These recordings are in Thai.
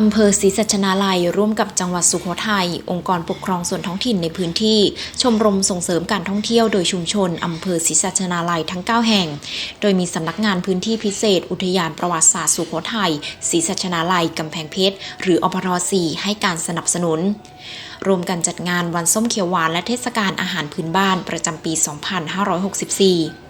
อำเภอศรีสัชนาลัย ร่วมกับจังหวัดสุโขทัย องค์กรปกครองส่วนท้องถิ่นในพื้นที่ ชมรมส่งเสริมการท่องเที่ยวโดยชุมชนอำเภอศรีสัชนาลัยทั้ง 9 แห่ง โดยมีสำนักงานพื้นที่พิเศษ อุทยานประวัติศาสตร์สุโขทัยศรีสัชนาลัยกำแพงเพชร หรืออพท4ให้การสนับสนุน รวมกันจัดงานวันส้มเขียวหวานและเทศกาลอาหารพื้นบ้านประจำปี 2564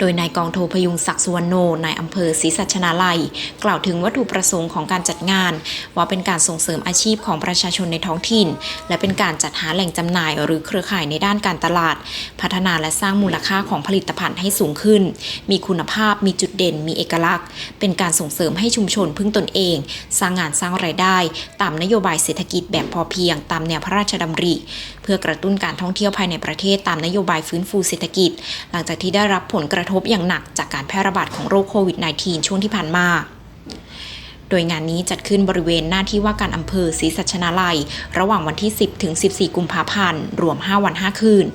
โดยนายกองโทพยุงศักดิ์สุวรรณโนนายอำเภอศรีสัชนาลัย กล่าวถึงวัตถุประสงค์ของการจัดงาน ว่าเป็นการส่งเสริมอาชีพของประชาชนในท้องถิ่น และเป็นการจัดหาแหล่งจำหน่ายหรือเครือข่ายในด้านการตลาด พัฒนาและสร้างมูลค่าของผลิตภัณฑ์ให้สูงขึ้น มีคุณภาพมีจุดเด่น มีเอกลักษณ์ เป็นการส่งเสริมให้ชุมชนพึ่งตนเอง สร้างงานสร้างรายได้ ตามนโยบายเศรษฐกิจแบบพอเพียง ตามแนวพระราชดำริ เพื่อกระตุ้นการท่องเที่ยวภายในประเทศตามนโยบายฟื้นฟูเศรษฐกิจ หลังจากที่ได้รับผลกระทบอย่างหนักจากการแพร่ระบาดของโรคโควิด -19 ช่วงที่ผ่านมา โดยงานนี้จัดขึ้นบริเวณหน้าที่ว่าการอำเภอศรีสัชนาลัย ระหว่างวันที่ 10 ถึง 14 กุมภาพันธ์ รวม 5 วัน 5 คืน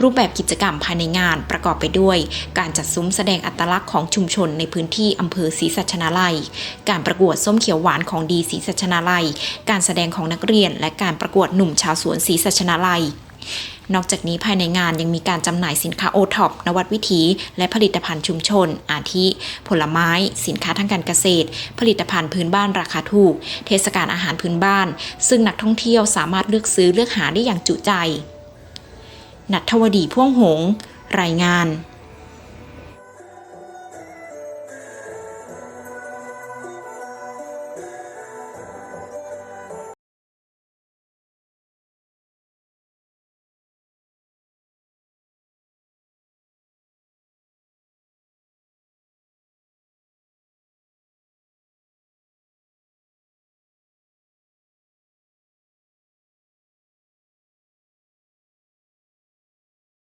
รูปแบบกิจกรรมภายในงานประกอบไปด้วย การจัดซุ้มแสดงอัตลักษณ์ของชุมชนในพื้นที่อำเภอศรีสัชนาลัย การประกวดส้มเขียวหวานของดีศรีสัชนาลัย การแสดงของนักเรียน และการประกวดหนุ่มชาวสวนศรีสัชนาลัย นอกจากนี้ภายในงานยังมีการจำหน่ายสินค้าโอท็อปนวัตวิถี และผลิตภัณฑ์ชุมชน อาทิ ผลไม้ สินค้าทางการเกษตร ผลิตภัณฑ์พื้นบ้านราคาถูก เทศกาลอาหารพื้นบ้าน ซึ่งนักท่องเที่ยวสามารถเลือกซื้อเลือกหาได้อย่างจุใจ นัทวดีพ่วงหง รายงาน